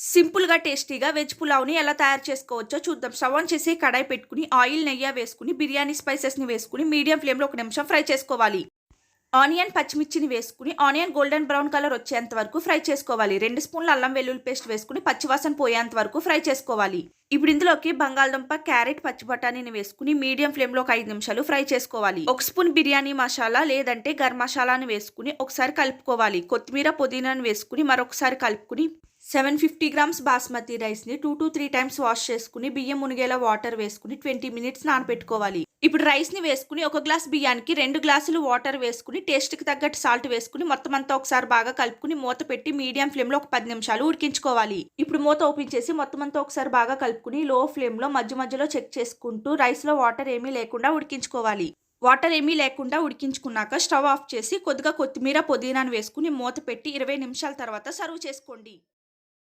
సింపుల్గా టేస్టీగా వెజ్ పులావ్ని ఎలా తయారు చేసుకోవచ్చో చూద్దాం. స్టవ్ ఆన్ చేసి కడాయి పెట్టుకుని ఆయిల్ నెయ్యి వేసుకుని బిర్యానీ స్పైసెస్ని వేసుకుని మీడియం ఫ్లేమ్లో ఒక నిమిషం ఫ్రై చేసుకోవాలి. ఆనియన్ పచ్చిమిర్చిని వేసుకుని ఆనియన్ గోల్డెన్ బ్రౌన్ కలర్ వచ్చేంత వరకు ఫ్రై చేసుకోవాలి. రెండు స్పూన్ల అల్లం వెల్లుల్లి పేస్ట్ వేసుకుని పచ్చివాసన పోయేంత వరకు ఫ్రై చేసుకోవాలి. ఇప్పుడు ఇందులోకి బంగాళదుంప క్యారెట్ పచ్చి బఠానీని వేసుకుని మీడియం ఫ్లేమ్లో ఒక ఐదు నిమిషాలు ఫ్రై చేసుకోవాలి. ఒక స్పూన్ బిర్యానీ మసాలా లేదంటే గరం మసాలాని వేసుకుని ఒకసారి కలుపుకోవాలి. కొత్తిమీర పుదీనాను వేసుకుని మరొకసారి కలుపుకుని సెవెన్ ఫిఫ్టీ గ్రామ్స్ బాస్మతి రైస్ని two to three times wash చేసుకుని బియ్యం మునిగేలా వాటర్ వేసుకుని ట్వంటీ మినిట్స్ నానబెట్టుకోవాలి. ఇప్పుడు రైస్ని వేసుకుని ఒక గ్లాస్ బియ్యానికి రెండు గ్లాసులు వాటర్ వేసుకుని టేస్ట్కి తగ్గట్టు సాల్ట్ వేసుకుని మొత్తం అంతా ఒకసారి బాగా కలుపుకుని మూత పెట్టి మీడియం ఫ్లేమ్లో ఒక పది నిమిషాలు ఉడికించుకోవాలి. ఇప్పుడు మూత ఓపెన్ చేసి మొత్తం అంతా ఒకసారి బాగా కలుపుకుని లో ఫ్లేమ్లో మధ్య మధ్యలో చెక్ చేసుకుంటూ రైస్లో వాటర్ ఏమీ లేకుండా ఉడికించుకోవాలి. వాటర్ ఏమీ లేకుండా ఉడికించుకున్నాక స్టవ్ ఆఫ్ చేసి కొద్దిగా కొత్తిమీర పుదీనాను వేసుకుని మూత పెట్టి ఇరవై నిమిషాల తర్వాత సర్వ్ చేసుకోండి.